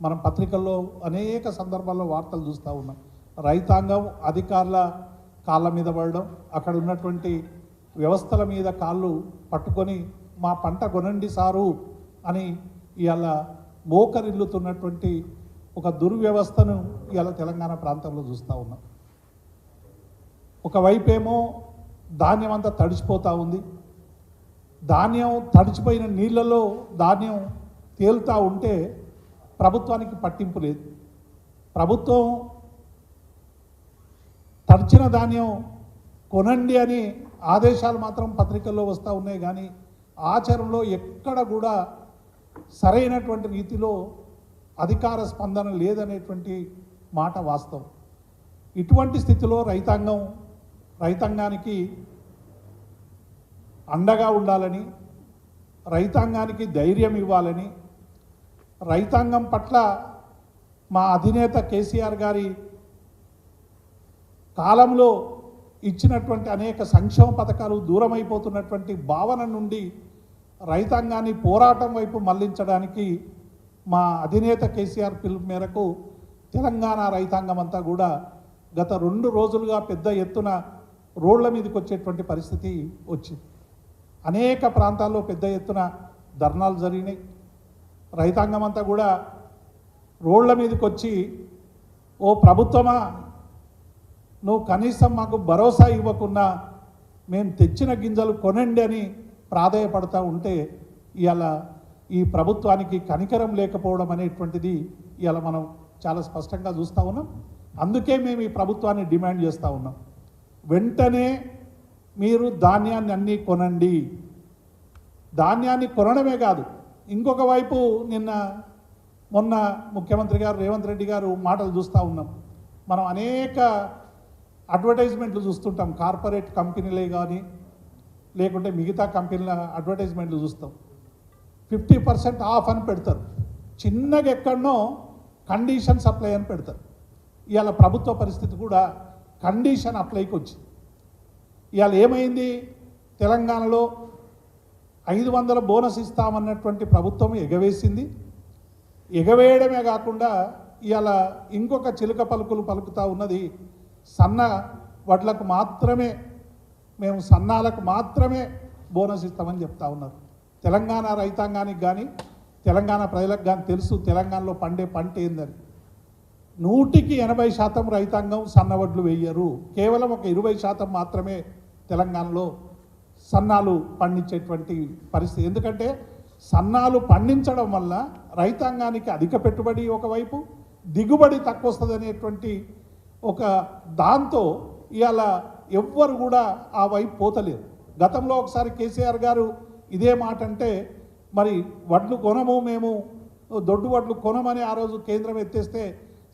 మనం పత్రికల్లో అనేక సందర్భాల్లో వార్తలు చూస్తూ ఉన్నాం. రైతాంగం అధికారుల కాళ్ళ మీద పడడం అక్కడ ఉన్నటువంటి వ్యవస్థల మీద కాళ్ళు పట్టుకొని మా పంట కొనండి సారు అని ఇవాళ మోకరిల్లుతున్నటువంటి ఒక దుర్వ్యవస్థను ఇవాళ తెలంగాణ ప్రాంతంలో చూస్తూ ఉన్నాం. ఒకవైపేమో ధాన్యం అంతా తడిచిపోతూ ఉంది. ధాన్యం తడిచిపోయిన నీళ్ళలో ధాన్యం తేలుతూ ఉంటే ప్రభుత్వానికి పట్టింపు లేదు. ప్రభుత్వం తడిచిన ధాన్యం కొనండి అని ఆదేశాలు మాత్రం పత్రికల్లో వస్తూ ఉన్నాయి కానీ ఆచరణలో ఎక్కడ కూడా సరైనటువంటి రీతిలో అధికార స్పందన లేదనేటువంటి మాట వాస్తవం. ఇటువంటి స్థితిలో రైతాంగం రైతాంగానికి అండగా ఉండాలని రైతాంగానికి ధైర్యం ఇవ్వాలని రైతాంగం పట్ల మా అధినేత కేసీఆర్ గారి కాలంలో ఇచ్చినటువంటి అనేక సంక్షేమ పథకాలు దూరమైపోతున్నటువంటి భావన నుండి రైతాంగాన్ని పోరాటం వైపు మళ్ళించడానికి మా అధినేత కేసీఆర్ పిలుపు మేరకు తెలంగాణ రైతాంగం అంతా కూడా గత రెండు రోజులుగా పెద్ద ఎత్తున రోడ్ల మీదకి వచ్చేటువంటి పరిస్థితి వచ్చింది. అనేక ప్రాంతాల్లో పెద్ద ఎత్తున ధర్నాలు జరిగినాయి. రైతాంగం అంతా కూడా రోడ్ల మీదకి వచ్చి ఓ ప్రభుత్వమా నువ్వు కనీసం మాకు భరోసా ఇవ్వకుండా మేము తెచ్చిన గింజలు కొనండి అని ప్రాధాయపడతా ఉంటే ఇవాళ ఈ ప్రభుత్వానికి కనికరం లేకపోవడం అనేటువంటిది ఇవాళ మనం చాలా స్పష్టంగా చూస్తూ ఉన్నాం. అందుకే మేము ఈ ప్రభుత్వాన్ని డిమాండ్ చేస్తూ ఉన్నాం. వెంటనే మీరు ధాన్యాన్ని అన్నీ కొనండి. ధాన్యాన్ని కొనడమే కాదు ఇంకొక వైపు నిన్న మొన్న ముఖ్యమంత్రి గారు రేవంత్ రెడ్డి గారు మాటలు చూస్తూ ఉన్నాం. మనం అనేక అడ్వర్టైజ్మెంట్లు చూస్తుంటాం. కార్పొరేట్ కంపెనీలే కానీ లేకుంటే మిగతా కంపెనీల అడ్వర్టైజ్మెంట్లు చూస్తాం. ఫిఫ్టీ పర్సెంట్ ఆఫ్ అని పెడతారు. చిన్నగా ఎక్కడనో కండిషన్ సప్లై అని పెడతారు. ఇవాళ ప్రభుత్వ పరిస్థితి కూడా కండిషన్ అప్లైకి వచ్చింది. ఇవాళ ఏమైంది? తెలంగాణలో ఐదు వందల బోనస్ ఇస్తామన్నటువంటి ప్రభుత్వం ఎగవేసింది. ఎగవేయడమే కాకుండా ఇలా ఇంకొక చిలుక పలుకులు పలుకుతా ఉన్నది. సన్న వడ్లకు మాత్రమే మేము సన్నాలకు మాత్రమే బోనస్ ఇస్తామని చెప్తా ఉన్నారు. తెలంగాణ రైతాంగానికి కానీ తెలంగాణ ప్రజలకు కానీ తెలుసు తెలంగాణలో పండే పంట ఏందని. నూటికి ఎనభై శాతం రైతాంగం సన్నవడ్లు వేయరు. కేవలం ఒక ఇరవై శాతం మాత్రమే తెలంగాణలో సన్నాలు పండించేటువంటి పరిస్థితి. ఎందుకంటే సన్నాలు పండించడం వల్ల రైతాంగానికి అధిక పెట్టుబడి ఒకవైపు దిగుబడి తక్కువ వస్తుంది అనేటువంటి ఒక దాంతో ఇవాళ ఎవ్వరు కూడా ఆ వైపు పోతలేరు. గతంలో ఒకసారి కేసీఆర్ గారు ఇదే మాట అంటే మరి వడ్లు కొనము మేము దొడ్డు వడ్లు కొనమని ఆ రోజు కేంద్రం ఎత్తేస్తే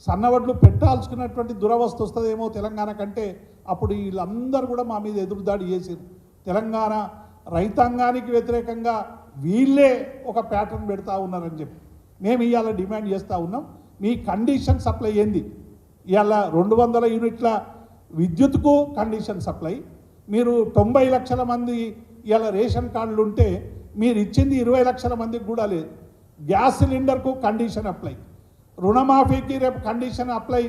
సన్న వడ్లు పెట్టాల్సుకున్నటువంటి దురవస్థ వస్తుందేమో తెలంగాణ కంటే అప్పుడు వీళ్ళందరూ కూడా మా మీద ఎదురుదాడి చేసారు తెలంగాణ రైతాంగానికి వ్యతిరేకంగా వీళ్ళే ఒక ప్యాటర్న్ పెడతా ఉన్నారని చెప్పి. మేము ఇవాళ డిమాండ్ చేస్తూ ఉన్నాం. మీ కండిషన్ సప్లై ఏంది? ఇవాళ రెండు వందల యూనిట్ల విద్యుత్కు కండిషన్ సప్లై. మీరు తొంభై లక్షల మంది ఇవాళ రేషన్ కార్డులు ఉంటే మీరు ఇచ్చింది ఇరవై లక్షల మందికి కూడా లేదు. గ్యాస్ సిలిండర్కు కండిషన్ అప్లై. రుణమాఫీకి రేపు కండిషన్ అప్లై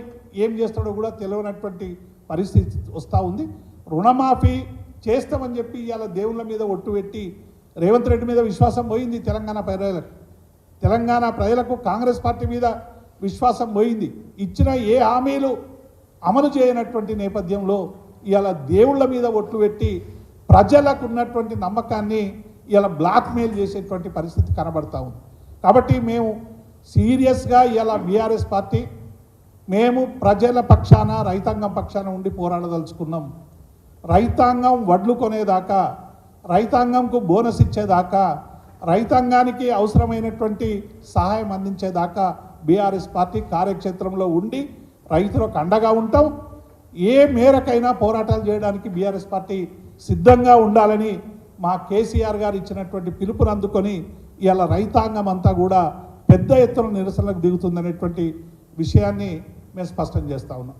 ఏం చేస్తాడో కూడా తెలియనటువంటి పరిస్థితి వస్తూ ఉంది. రుణమాఫీ చేస్తామని చెప్పి ఇవాళ దేవుళ్ళ మీద ఒట్టు పెట్టి రేవంత్ రెడ్డి మీద విశ్వాసం పోయింది తెలంగాణ ప్రజలకు. తెలంగాణ ప్రజలకు కాంగ్రెస్ పార్టీ మీద విశ్వాసం పోయింది. ఇచ్చిన ఏ హామీలు అమలు చేయనటువంటి నేపథ్యంలో ఇవాళ దేవుళ్ళ మీద ఒట్టు పెట్టి ప్రజలకు ఉన్నటువంటి నమ్మకాన్ని ఇలా బ్లాక్మెయిల్ చేసేటువంటి పరిస్థితి కనబడతా ఉంది. కాబట్టి మేము సీరియస్గా ఇలా బీఆర్ఎస్ పార్టీ మేము ప్రజల పక్షాన రైతాంగం పక్షాన ఉండి పోరాడదలుచుకున్నాం. రైతాంగం వడ్లు కొనేదాకా రైతాంగంకు బోనస్ ఇచ్చేదాకా రైతాంగానికి అవసరమైనటువంటి సహాయం అందించేదాకా బీఆర్ఎస్ పార్టీ కార్యక్షేత్రంలో ఉండి రైతులకు అండగా ఉంటాం. ఏ మేరకైనా పోరాటాలు చేయడానికి బీఆర్ఎస్ పార్టీ సిద్ధంగా ఉండాలని మా కేసీఆర్ గారు ఇచ్చినటువంటి పిలుపును అందుకొని ఇవాళ రైతాంగం అంతా కూడా పెద్ద ఎత్తున నిరసనలకు దిగుతుందనేటువంటి విషయాన్ని మేము స్పష్టం చేస్తా ఉన్నాం.